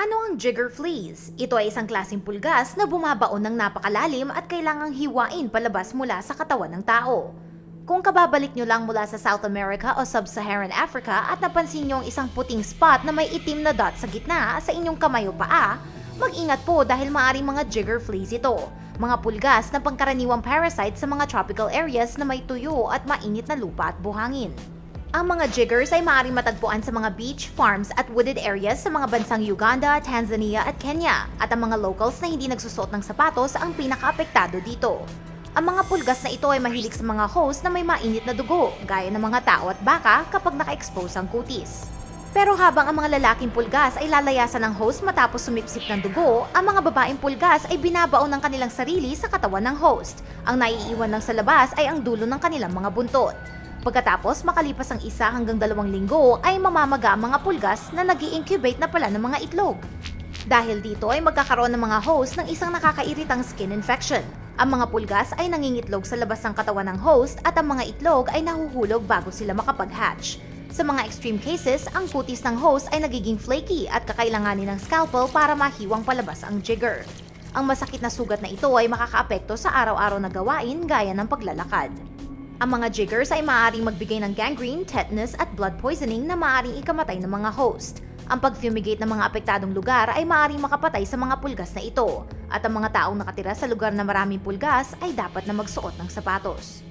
Ano ang jigger fleas? Ito ay isang klaseng pulgas na bumabaon ng napakalalim at kailangang hiwain palabas mula sa katawan ng tao. Kung kababalik nyo lang mula sa South America o Sub-Saharan Africa at napansin nyo ang isang puting spot na may itim na dot sa gitna sa inyong kamay o paa, mag-ingat po dahil maaring mga jigger fleas ito. Mga pulgas na pangkaraniwang parasite sa mga tropical areas na may tuyo at mainit na lupa at buhangin. Ang mga jiggers ay maaaring matagpuan sa mga beach, farms at wooded areas sa mga bansang Uganda, Tanzania at Kenya at ang mga locals na hindi nagsusot ng sapatos ang pinakaapektado dito. Ang mga pulgas na ito ay mahilig sa mga host na may mainit na dugo, gaya ng mga tao at baka kapag naka-expose ang kutis. Pero habang ang mga lalaking pulgas ay lalayasan ng host matapos sumipsip ng dugo, ang mga babaeng pulgas ay binabaon ng kanilang sarili sa katawan ng host. Ang naiiwan lang sa labas ay ang dulo ng kanilang mga buntot. Pagkatapos makalipas ang isa hanggang dalawang linggo ay mamamaga ang mga pulgas na nag incubate na pala ng mga itlog. Dahil dito ay magkakaroon ng mga host ng isang nakakairitang skin infection. Ang mga pulgas ay nangingitlog sa labas ng katawan ng host at ang mga itlog ay nahuhulog bago sila makapag-hatch. Sa mga extreme cases, ang kutis ng host ay nagiging flaky at kakailanganin ng scalpel para mahiwang palabas ang jigger. Ang masakit na sugat na ito ay makakaapekto sa araw-araw na gawain gaya ng paglalakad. Ang mga jiggers ay maaaring magbigay ng gangrene, tetanus at blood poisoning na maaaring ikamatay ng mga host. Ang pag-fumigate ng mga apektadong lugar ay maaaring makapatay sa mga pulgas na ito. At ang mga taong nakatira sa lugar na maraming pulgas ay dapat na magsuot ng sapatos.